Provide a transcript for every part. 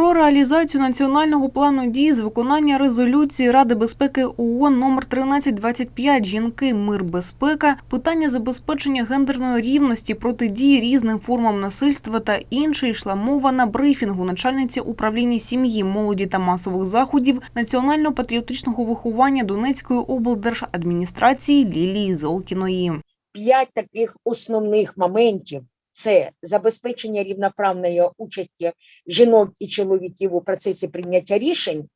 Про реалізацію національного плану дій з виконання резолюції Ради безпеки ООН номер 1325 «Жінки, мир, безпека», питання забезпечення гендерної рівності, протидії різним формам насильства та інше йшла мова на брифінгу начальниці управління сім'ї, молоді та масових заходів національно-патріотичного виховання Донецької облдержадміністрації Лілії Золкіної. п'ять таких основних моментів це забезпечення рівноправної участі жінок і чоловіків у процесі прийняття рішень,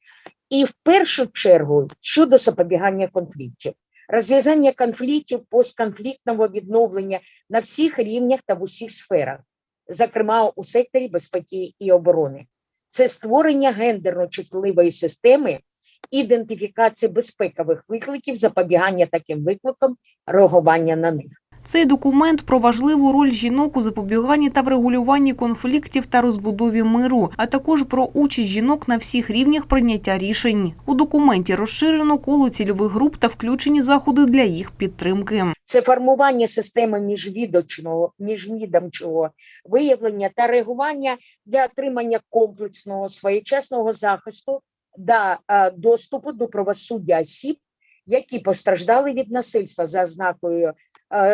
і в першу чергу щодо запобігання конфліктів, розв'язання конфліктів, постконфліктного відновлення на всіх рівнях та в усіх сферах, зокрема у секторі безпеки і оборони. Це створення гендерно чутливої системи ідентифікації безпекових викликів, запобігання таким викликам, реагування на них. Цей документ про важливу роль жінок у запобіганні та врегулюванні конфліктів та розбудові миру, а також про участь жінок на всіх рівнях прийняття рішень. У документі розширено коло цільових груп та включені заходи для їх підтримки. це формування системи міжвідомчого, міжвідомчого виявлення та реагування для отримання комплексного своєчасного захисту та е, доступу до правосуддя осіб, які постраждали від насильства за ознакою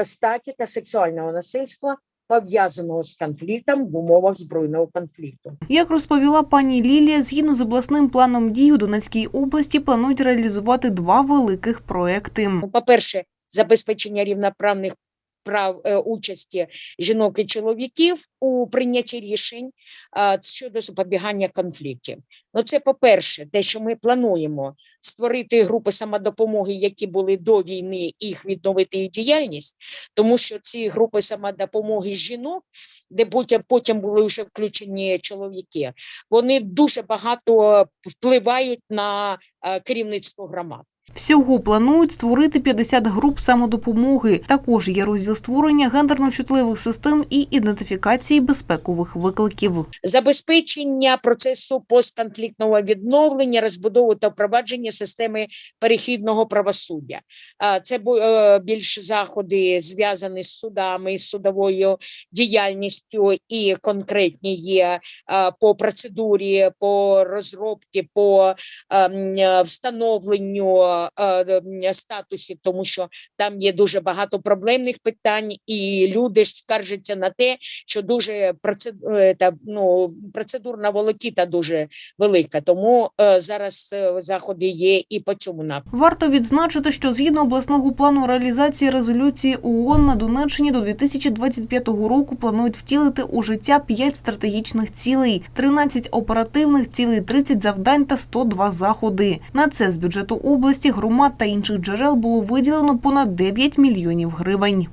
статі та сексуального насильства, пов'язаного з конфліктом в умовах збройного конфлікту. Як розповіла пані Лілія, згідно з обласним планом дій у Донецькій області планують реалізувати два великих проекти. Ну, по-перше, забезпечення рівноправних прав е, участі жінок і чоловіків у прийнятті рішень щодо запобігання конфліктів. Ну, це по-перше, те, що ми плануємо створити групи самодопомоги, які були до війни, їх відновити їх діяльність, тому що ці групи самодопомоги жінок, де потім, потім були вже включені чоловіки, вони дуже багато впливають на е, керівництво громад. Всього планують створити 50 груп самодопомоги. Також є розділ створення гендерно-чутливих систем і ідентифікації безпекових викликів. забезпечення процесу постконфліктного відновлення, розбудови та впровадження системи перехідного правосуддя. А, Це е, більш заходи зв'язані з судами, з судовою діяльністю і конкретні є а, по процедурі, по розробці, по ем, е, встановленню е, статусів, тому що там є дуже багато проблемних питань, і люди скаржаться на те, що дуже процедура, ну, процедурна волокіта дуже велика. Тому е, зараз е, заходи є і по цьому напрямку. Варто відзначити, що згідно обласного плану реалізації резолюції ООН на Донеччині до 2025 року планують втілити у життя 5 стратегічних цілей, 13 оперативних цілей, 30 завдань та 102 заходи. На це з бюджету області, громад та інших джерел було виділено понад 9 мільйонів гривень.